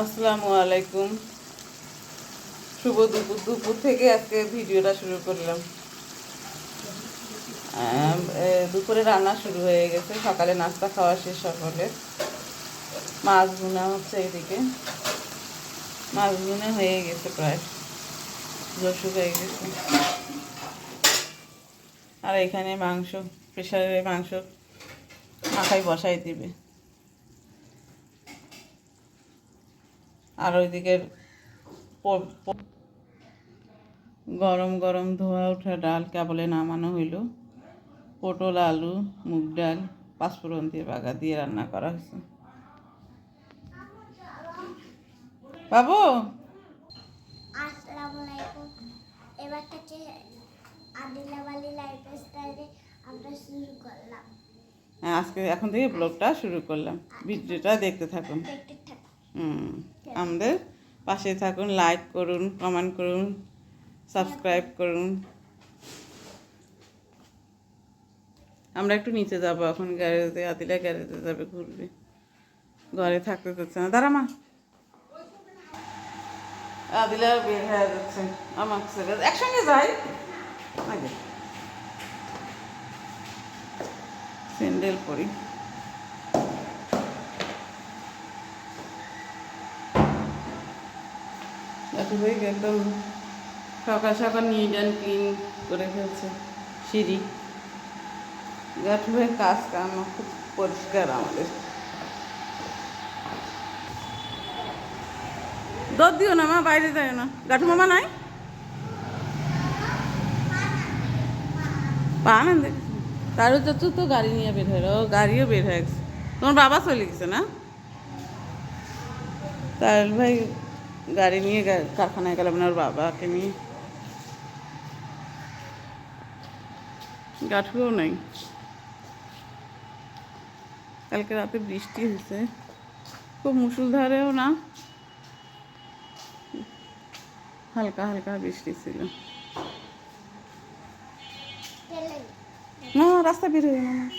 আসসালামু আলাইকুম। শুভ দুপুর। দুপুর থেকে আজকে ভিডিওটা শুরু করলাম। দুপুরে রান্না শুরু হয়ে গেছে। সকালে নাস্তা খাওয়া শেষ সকলে। মাছ ভুনা হচ্ছে এদিকে। মাছ ভুনা হয়ে গেছে প্রায়। জসু হয়ে গেছে। আর এখানে মাংস প্রেশারে মাংস মাথায় বসাই দিবে। আর ওইদিকে গরম গরম ধোয়া ওঠা ডাল কেবলে নামানো হইল। পটল আলু মুগ ডাল পাঁচফোড়ন দিয়ে বাগা দিয়ে রান্না করা হয়েছে বাবু! এবার থেকে আদিলাবালি লাইফ স্টাইলে আমরা শুরু করলাম। হ্যাঁ, আজকে এখন থেকে ব্লগটা শুরু করলাম। ভিডিওটা দেখতে থাকুন। দেখতে থাকুন। হুম। আমাদের পাশে থাকুন লাইক করুন কমেন্ট করুন সাবস্ক্রাইব করুন। আমরা একটু নিচে যাব এখন, গ্যারেজে আদিলা গ্যারেজে যাবে ঘুরবে। ঘরে থাকতে চাচ্ছে না। দাঁড়া মা। আদিলা বের হয়ে যাচ্ছে। আমার একসঙ্গে যাই। স্যান্ডেল পরি। ভাই একদম সকাল সকাল নিট অ্যান্ড ক্লিন করে ফেলছে সিঁড়ি। গাঠু ভাই, কাজ কাম খুব পরিষ্কার আমাদের। দর দিও না, মা, বাইরে যায় না। গাঠু মামা নাই? পান তারও তো তো গাড়ি নিয়ে বের হয়ে ও গাড়িও বের হয়ে গেছে। তোমার বাবা চলে গেছে না? তার ভাই গাড়ি নিয়ে কারখানায় গেলাম না, ওর বাবাকে নিয়ে। গাঠুও নাই। কালকে রাতে বৃষ্টি হয়েছে। খুব মুসুলধারেও না। হালকা হালকা বৃষ্টি ছিল। না, রাস্তা বের হয়ে না।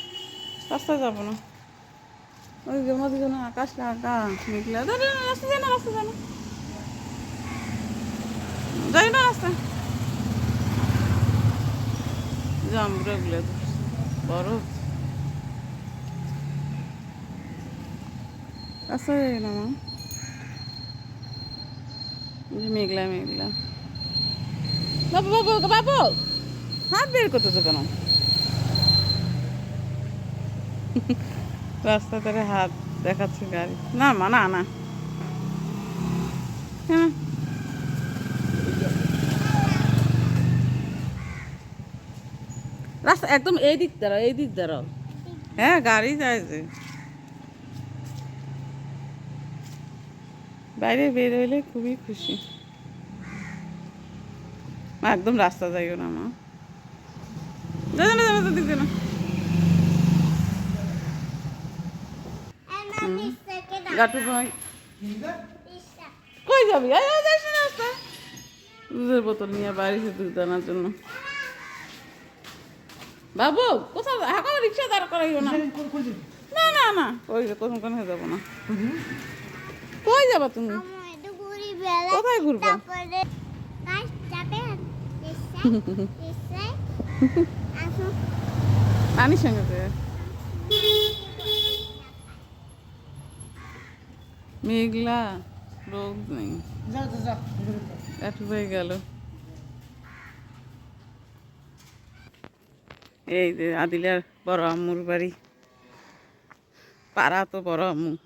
রাস্তায় যাব না। ওই যে যেন আকাশ লাগা, মেঘলা। রাস্তা যায় না, রাস্তা যায় না। যাই না রাস্তা জামগুলো গুলো বড় রাস্তা যায় না মা। মেঘলা মেঘলা। বাবু বাবু বাবু হাত বের করতেছো কেন? রাস্তা ধারে হাত দেখাচ্ছে গাড়ি। না মা, না না। হ্যাঁ। রাস্তা একদম এই দিক দাঁড়াও এই দিক দাঁড়াও হ্যাঁ গাড়ি যায় যে। বাইরে বের হইলে খুবই খুশি। একদম রাস্তা যাইও না মা। গাটু ভাই কই যাবি? দুধের বোতল নিয়ে বাড়িতে দুধ আনার জন্য। বাবু কোথাও হাঁকা রিক্সা দাঁড় করাইও না। না না না। ওই যে কোন যাব না। কই যাবা? তুমি? কোথায় ঘুরবা? নানির সঙ্গে মেঘলা রোগ নেই। একটু হয়ে গেল। এই যে আদিলার বড় আম্মুর বাড়ি। পাড়া তো বড় আম্মু।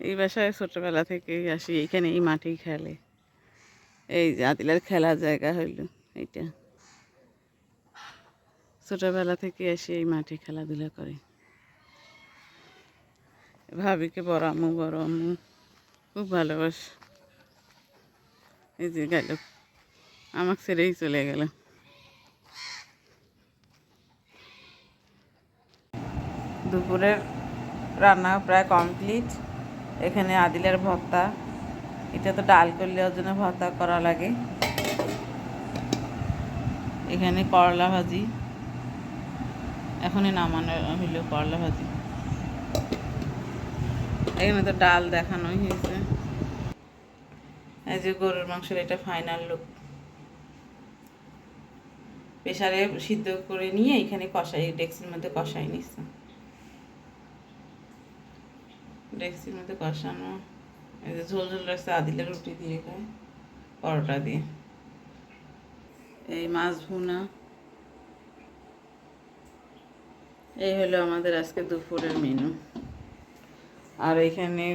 এই বাসায় ছোটবেলা থেকেই আসি এইখানে এই মাঠেই খেলে। এই যে আদিলার খেলার জায়গা হইল এইটা। ছোটবেলা থেকে আসি এই মাঠে খেলাধুলা করে। ভাবিকে বড় আম্মু বড় আম্মু, খুব ভালোবাস। এই যে গেল। আমাকে ছেড়েই চলে গেল। দুপুরের রান্না প্রায় কমপ্লিট। এখানে আদিলের ভর্তা। এটা তো ডাল করলে ওর জন্য ভর্তা করা লাগে। এখানে করলা ভাজি। এখনই নামানো হইল করলা ভাজি। এখানে তো ডাল দেখানোই হয়েছে। এই যে গরুর মাংসের এটা ফাইনাল লুক প্রেসারে সিদ্ধ করে নিয়ে এখানে কষাই, ডেক্সির মধ্যে কষাই নিচ্ছে ডেক্সির মধ্যে কষানো, এই যে ঝোল ঝোল রাখছে আদিলে রুটি দিয়ে খায় পরোটা দিয়ে। এই মাছ ভুনা। এই হলো আমাদের আজকে দুপুরের মেনু আর এখানে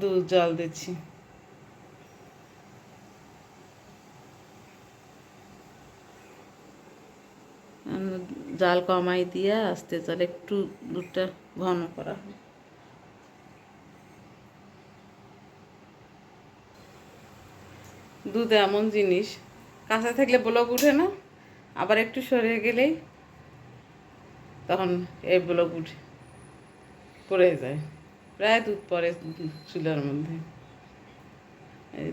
দুধ জল দিচ্ছি। জাল কমাই দিয়ে আস্তে চাল একটু দুধটা ঘন করা হয়। দুধ এমন জিনিস, কাঁচা থাকলে ব্লক উঠে না, আবার একটু সরে গেলেই তখন এই ব্লক উঠে, পড়ে যায়। প্রায় দুধ পড়ে চুলার মধ্যে।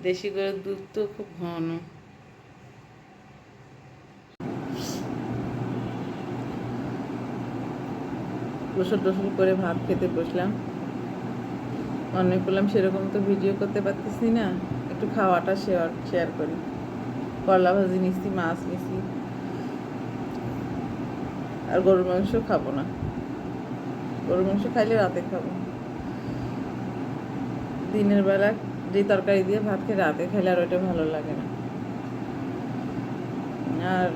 দেশি গরুর দুধ তো খুব ঘন। গোসল টোসল করে ভাত খেতে বসলাম। মনে করলাম সেরকম তো ভিডিও করতে পারতেছি না। একটু খাওয়াটা শেয়ার শেয়ার করি। করলা ভাজি নিচ্ছি মাছ নিচ্ছি আর গরুর মাংস খাব না। গরুর মাংস খাইলে রাতে খাব। দিনের বেলা যে তরকারি দিয়ে ভাত খেয়ে রাতে খাইলে আর ওইটা ভালো লাগে না। আর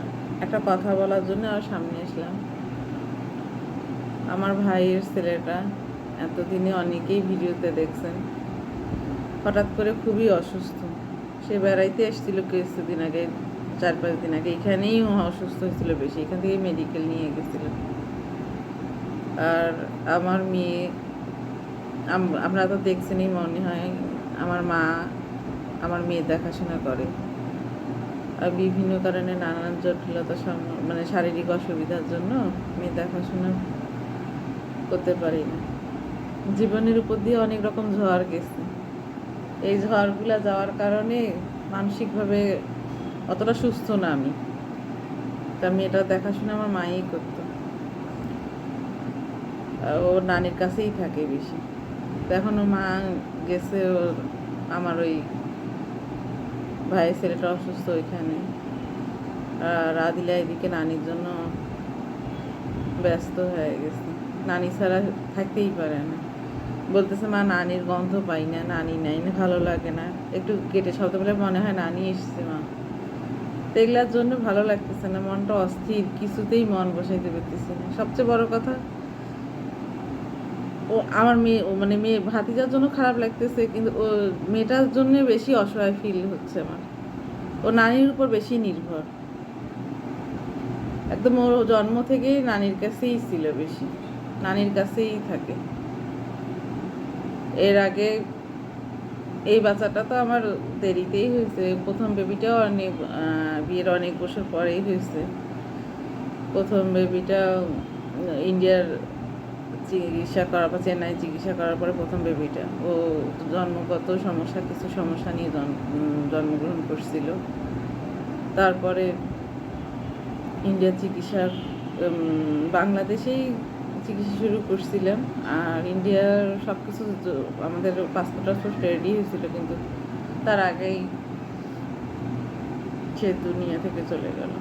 একটা কথা বলার জন্য আর সামনে আসলাম। আমার ভাইয়ের ছেলেটা এতদিনে অনেকেই ভিডিওতে দেখছেন। হঠাৎ করে খুবই অসুস্থ। সে বেড়াইতে এসেছিল কিছুদিন আগে, চার পাঁচ দিন আগে। এখানেই অসুস্থ হয়েছিল বেশি। এখান থেকে মেডিকেল নিয়ে গেছিল। আর আমার মেয়ে আপনারা তো দেখছেনই মনে হয়, আমার মা আমার মেয়ে দেখাশোনা করে। আর বিভিন্ন কারণে নানান জটিলতা মানে শারীরিক অসুবিধার জন্য মেয়ে দেখাশোনা করতে পারি না জীবনের উপর দিয়ে অনেক রকম ঝড় গেছে। এই ঝড়গুলো যাওয়ার কারণে মানসিকভাবে অতটা সুস্থ না আমি। তা মেয়েটা দেখাশোনা আমার মাই করতো। ও নানির কাছেই থাকে বেশি। এখন ও মা গেছে ওর আমার ওই ভাইয়ের ছেলেটা অসুস্থ ওইখানে। আর আদিলা এদিকে নানির জন্য ব্যস্ত হয়ে গেছে। নানি ছাড়া থাকতেই পারে না। বলতেছে, মা, নানির গন্ধ পাই না, নানি নাই না, ভালো লাগে না। একটু কেটে শব্দ বলে মনে হয় নানি এসছে, মা। তো এগুলার জন্য ভালো লাগতেছে না, মনটা অস্থির, কিছুতেই মন বসাইতে পারতেছি না। সবচেয়ে বড় কথা, ও আমার মেয়ে মানে মেয়ে, ভাতিজার জন্য খারাপ লাগতেছে, কিন্তু ও মেয়েটার জন্য বেশি অসহায় ফিল হচ্ছে আমার। ও নানির উপর বেশি নির্ভর। একদম ওর জন্ম থেকেই নানির কাছেই ছিল বেশি। নানির কাছেই থাকে। এর আগে এই বাচ্চাটা তো আমার দেরিতেই হয়েছে। প্রথম বেবিটাও অনেক বিয়ের অনেক বছর পরেই হয়েছে। প্রথম বেবিটা ইন্ডিয়ার চিকিৎসা করার পর, চেন্নাই চিকিৎসা করার পরে প্রথম বেবিটা ও জন্মগত সমস্যা, কিছু সমস্যা নিয়ে জন্ম জন্মগ্রহণ করছিল। তারপরে ইন্ডিয়ার চিকিৎসা বাংলাদেশেই চিকিৎসা শুরু করছিলাম। আর ইন্ডিয়ার সব কিছু আমাদের পাসপোর্ট টাসপোর্ট রেডি হয়েছিল, কিন্তু তার আগেই সে দুনিয়া থেকে চলে গেল।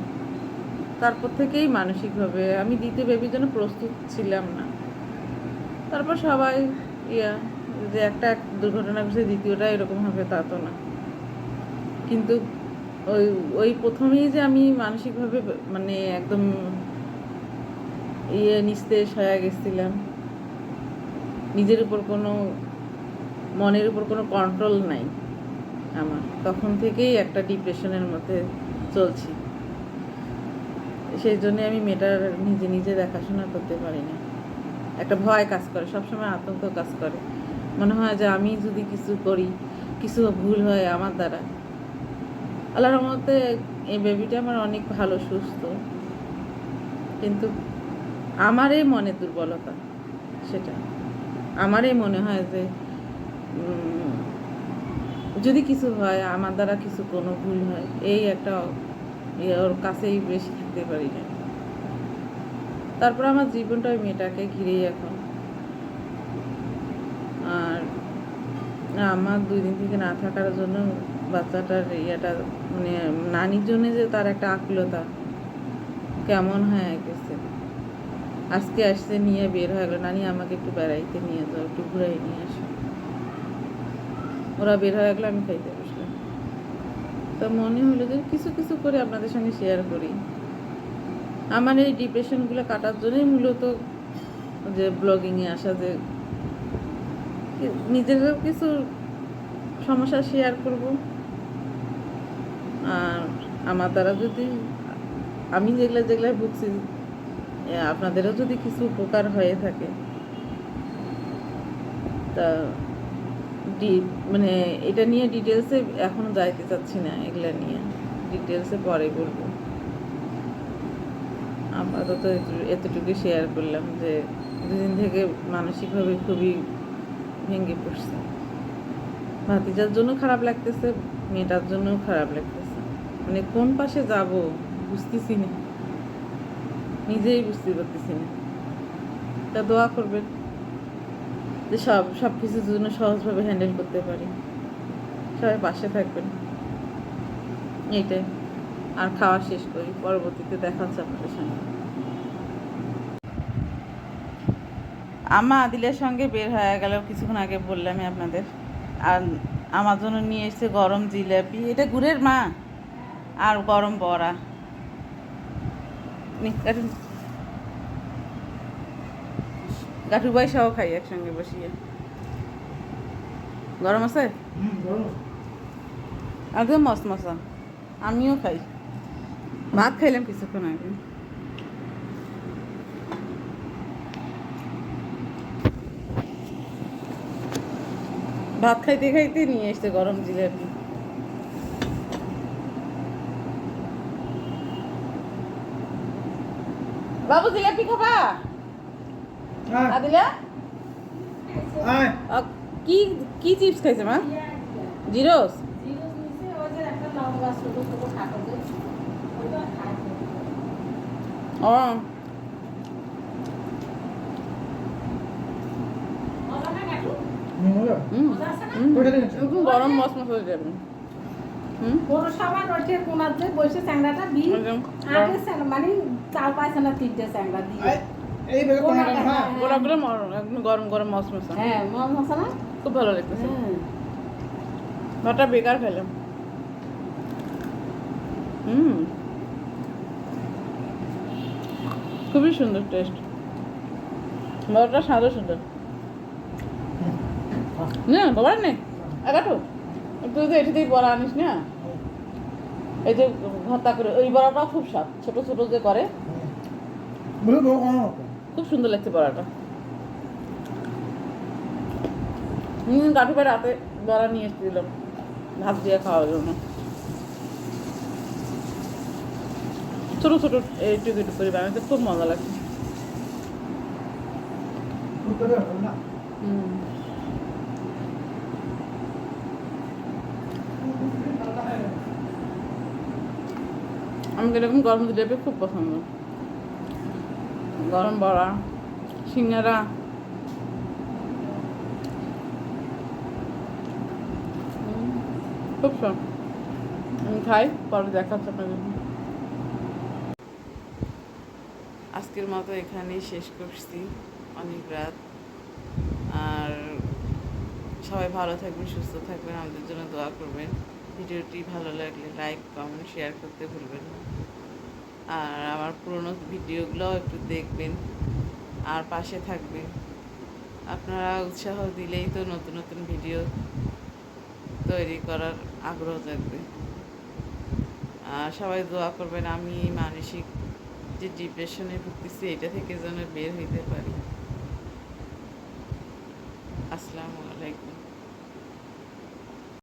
তারপর থেকেই মানসিকভাবে আমি দ্বিতীয় বেবির জন্য প্রস্তুত ছিলাম না। তারপর সবাই ইয়া, যে একটা এক দুর্ঘটনা ঘটছে, দ্বিতীয়টা এরকম হবে, তা তো না। কিন্তু ওই ওই প্রথমেই যে আমি মানসিকভাবে মানে একদম ইয়ে নিস্তেজ হয়ে গেছিলাম। নিজের উপর কোনো, মনের উপর কোনো কন্ট্রোল নাই আমার। তখন থেকেই একটা ডিপ্রেশনের মধ্যে চলছি। সেই জন্য আমি মেয়েটার নিজে নিজে দেখাশোনা করতে পারি না। একটা ভয় কাজ করে, সবসময় আতঙ্ক কাজ করে। মনে হয় যে আমি যদি কিছু করি, কিছু ভুল হয় আমার দ্বারা। আল্লাহর রহমতে এই বেবিটা আমার অনেক ভালো, সুস্থ। কিন্তু আমারই মনে দুর্বলতা, সেটা। আমারই মনে হয় যে যদি কিছু হয়, আমার দ্বারা কিছু কোনো ভুল হয়, এই একটা ওর কাছেই বেশি থাকতে পারি না। তারপর আমার জীবনটা ওই মেয়েটাকে ঘিরেই এখন। আর আমার দুই দিন থেকে না থাকার জন্য বাচ্চাটার ইয়েটা মানে নানির জন্য যে তার একটা আকুলতা, কেমন হয়ে গেছে আজকে আসছে নিয়ে বের হয়ে গেলো। নানি আমাকে একটু বেড়াইতে নিয়ে যাও একটু ঘুরাই নিয়ে আসো। ওরা বের হয়ে গেলো আমি খাইতে বসলাম। তো মনে হলো যে কিছু কিছু করে আপনাদের সঙ্গে শেয়ার করি। আমার এই ডিপ্রেশনগুলো কাটার জন্যই মূলত যে ব্লগিংয়ে আসা যে নিজেরও কিছু সমস্যা শেয়ার করব। আর আমার দ্বারা যদি আমি যেগুলো যেগুলো এ, আপনাদেরও যদি কিছু উপকার হয়ে থাকে, তা ডি মানে এটা নিয়ে ডিটেলসে এখনও যাইতে চাচ্ছি না, এগুলো নিয়ে। ডিটেলসে পরে বলব। আপাতত এতটু- এতটুকু শেয়ার করলাম যে, দুদিন থেকে মানসিকভাবে খুবই ভেঙে পড়ছে। ভাতিজার জন্য খারাপ লাগতেছে, মেয়েটার জন্য খারাপ লাগতেছে। মানে কোন পাশে যাব বুঝতেছি না। নিজেই বুঝতে পারতেছি না। তা দোয়া করবেন যে সব সব কিছুর জন্য সহজভাবে হ্যান্ডেল করতে পারি। সবাই পাশে থাকবেন। এইটাই আর খাওয়া শেষ করি, পরবর্তীতে দেখা হচ্ছে আপনাদের সঙ্গে। আমা আদিলের সঙ্গে বের হয়ে গেল, কিছুক্ষণ আগে বললামই আপনাদের। আর আমার জন্য নিয়ে এসেছে গরম জিলাপি। এটা গুড়ের মা। আর গরম বড়া। নি, কাটু কাটু ভাই সহ খাই একসঙ্গে বসিয়ে। গরম আছে? একদম মস্ত মশা আমিও খাই। ভাত খাইলাম কিছুক্ষণ আগে। ভাত খাইতে খাইতে নিয়ে এসছে গরম জিলাপি। বাবু জিলাপি খাবা? আদিলা? কি কি চিপস খাইছে মা? জিরোস? ও। গরম মস মস হয়ে যাবে। পৌরসভার বসে চ্যাংড়াটা দিই আগে মানে চার তিনটে চ্যাংড়া দিই এই বেগে কোনাটা হ্যাঁ গোলা গোলা মর- একদম গরম গরম মস মশা হ্যাঁ মশলা খুব ভালো লাগতেছে। হ্যাঁ। ভাতটা বেকার খেলাম হুম। খুবই সুন্দর টেস্ট বড়টা স্বাদও সুন্দর। না বাবার নেই এগাটো তুই তো এটি দিয়ে বড়া আনিস না? এই যে ভর্তা করে, ওই বড়াটাও খুব স্বাদ, ছোট ছোট যে করে। খুব সুন্দর লাগছে বড়াটা। হুম কাঠু ভাই রাতে বড়া নিয়ে এসেছিলাম ভাত দিয়ে খাওয়ার জন্য। ছোট ছোট এইটুকু একটু করে বানাতে খুব মজা লাগছে। হুম। আমি এরকম গরম জিলেপি খুব পছন্দ। গরম বড়া, সিঙ্গারা। খুব সব। আমি খাই, পরে দেখাচ্ছে আপনাদের। আজকের মতো এখানেই শেষ করছি। অনেক রাত। আর সবাই ভালো থাকবেন, সুস্থ থাকবেন। আমাদের জন্য দোয়া করবেন। ভিডিওটি ভালো লাগলে লাইক, কমেন্ট, শেয়ার করতে ভুলবেন না। আর আমার পুরনো ভিডিওগুলোও একটু দেখবেন আর পাশে থাকবেন। আপনারা উৎসাহ দিলেই তো নতুন নতুন ভিডিও তৈরি করার আগ্রহ থাকবে। আর সবাই দোয়া করবেন আমি মানসিক যে ডিপ্রেশনে ভুগতেছি, এটা থেকে যেন বের হইতে পারি। আসসালামু আলাইকুম।